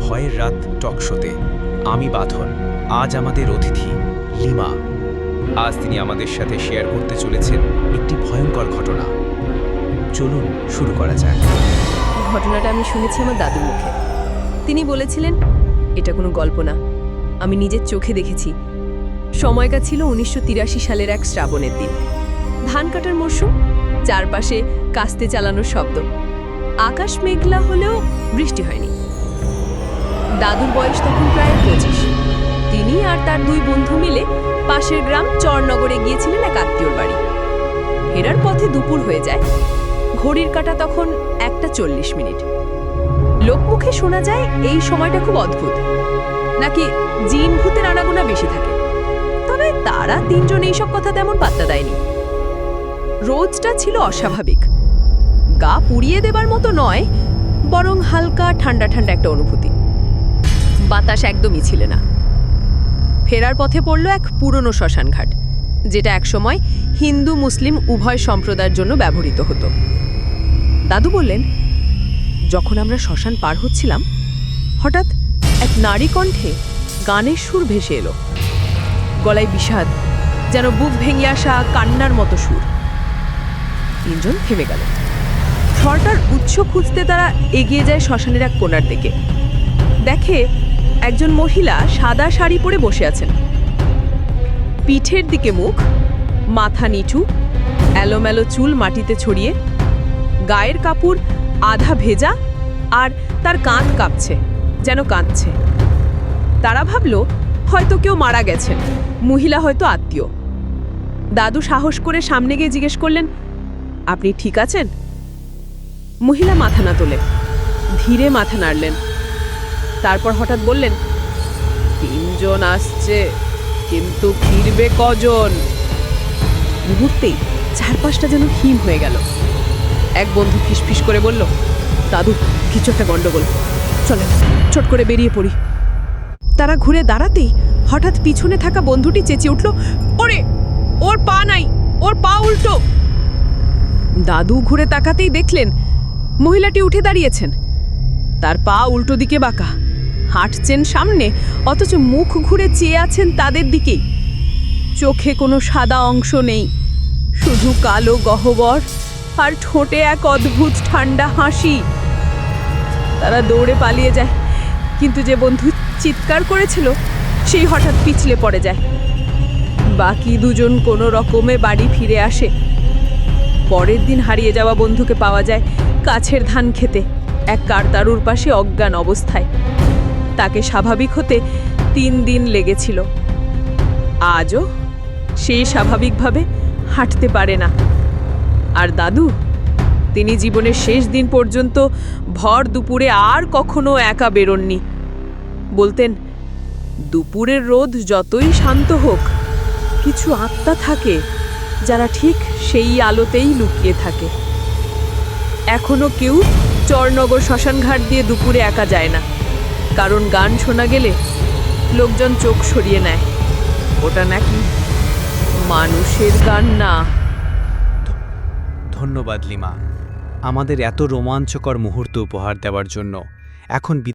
ভয়ের রাত টকশোতে আমি বাঁধন, আজ আমাদের অতিথি লিমা। আজ তিনি আমাদের সাথে শেয়ার করতে চলেছেন একটি ভয়ঙ্কর ঘটনা। চলুন শুরু করা যাক। ঘটনাটা আমি শুনেছি আমার দাদুর মুখে। তিনি বলেছিলেন, এটা কোনো গল্প না। আমি নিজের চোখে দেখেছি। সময়টা ছিল উনিশশো তিরাশি সালের এক শ্রাবণের দিন। ধান কাটার মরশুম, চারপাশে কাস্তে চালানোর শব্দ। আকাশ মেঘলা হলেও বৃষ্টি হয়নি। দাদুর বয়স তখন প্রায় পঁচিশ। তিনি আর তার দুই বন্ধু মিলে পাশের গ্রাম চরনগরে গিয়েছিলেন এক আত্মীয়র বাড়ি। ফেরার পথে দুপুর হয়ে যায়। ঘড়ির কাঁটা তখন একটা চল্লিশ মিনিট। লোকমুখে শোনা যায়, এই সময়টা খুব অদ্ভুত। নাকি জিন ভূতের আনাগোনা বেশি থাকে। তবে তারা তিনজন এইসব কথা তেমন পাত্তা দেয়নি। রোজটা ছিল অস্বাভাবিক। গা পুড়িয়ে দেবার মতো নয়, বরং হালকা ঠান্ডা ঠান্ডা একটা অনুভূতি। বাতাস একদমই ছিল না। ফেরার পথে পড়ল এক পুরনো শ্মশানঘাট, যেটা একসময় হিন্দু মুসলিম উভয় সম্প্রদায়ের জন্য ব্যবহৃত হতো। দাদু বললেন, যখন আমরা শ্মশান পার হচ্ছিলাম, হঠাৎ এক নারী কণ্ঠে গানের সুর ভেসে এলো। গলায় বিষাদ, যেন বুক ভেঙে আসা কান্নার মতো সুর। তিনজন থেমে গেল। স্বরটার উৎস খুঁজতে তারা এগিয়ে যায় শ্মশানের এক কোণার দিকে। দেখে একজন মহিলা সাদা শাড়ি পরে বসে আছেন। পিঠের দিকে মুখ, মাথা নিচু, এলোমেলো চুল মাটিতে ছড়িয়ে, গায়ের কাপড় আধা ভেজা আর তার কাঁধ কাঁপছে, যেন কাঁদছে। তারা ভাবল, হয়তো কেউ মারা গেছেন, মহিলা হয়তো আত্মীয়। দাদু সাহস করে সামনে গিয়ে জিজ্ঞেস করলেন, আপনি ঠিক আছেন? মহিলা মাথা না তোলে, ধীরে মাথা নাড়লেন। তারপর হঠাৎ বললেন, তিনজন আসছে, কিন্তু ফিরবে কজন? মুহূর্তেই চারপাশটা যেন হিম হয়ে গেল। এক বন্ধু ফিসফিস করে বলল, দাদু, কিছু একটা গন্ডগোল। চলেন ছোট করে বেরিয়ে পড়ি। তারা ঘুরে দাঁড়াতেই হঠাৎ পিছনে থাকা বন্ধুটি চেঁচিয়ে উঠল, ওরে, ওর পা নাই, ওর পা উল্টো! দাদু ঘুরে তাকাতেই দেখলেন, মহিলাটি উঠে দাঁড়িয়েছেন। তার পা উল্টো দিকে বাঁকা। হাঁটছেন সামনে, অথচ মুখ ঘুরে চেয়ে আছেন তাদের দিকেই। চোখে কোনো সাদা অংশ নেই, শুধু কালো গহ্বর আর ঠোঁটে এক অদ্ভুত ঠান্ডা হাসি। তারা দৌড়ে পালিয়ে যায়, কিন্তু যে বন্ধু চিৎকার করেছিল, সেই হঠাৎ পিছলে পড়ে যায়। বাকি দুজন কোনো রকমে বাড়ি ফিরে আসে। পরের দিন হারিয়ে যাওয়া বন্ধুকে পাওয়া যায় কাছের ধান খেতে, এক কারতারুর পাশে অজ্ঞান অবস্থায়। তাকে স্বাভাবিক হতে তিন দিন লেগেছিল। আজও সে স্বাভাবিকভাবে হাঁটতে পারে না। আর দাদু, তিনি জীবনের শেষ দিন পর্যন্ত ভর দুপুরে আর কখনো একা বেরোননি। বলতেন, দুপুরের রোদ যতই শান্ত হোক, কিছু আত্মা থাকে যারা ঠিক সেই আলোতেই লুকিয়ে থাকে। এখনও কেউ চরনগর শ্মশানঘাট দিয়ে দুপুরে একা যায় না। কারণ গান শোনা গেলে লোকজন চোখ সরিয়ে নেয়। ওটা নাকি মানুষের গান না? ধন্যবাদ, লিমা। আমাদের এত রোমাঞ্চকর মুহূর্ত উপহার দেওয়ার জন্য এখন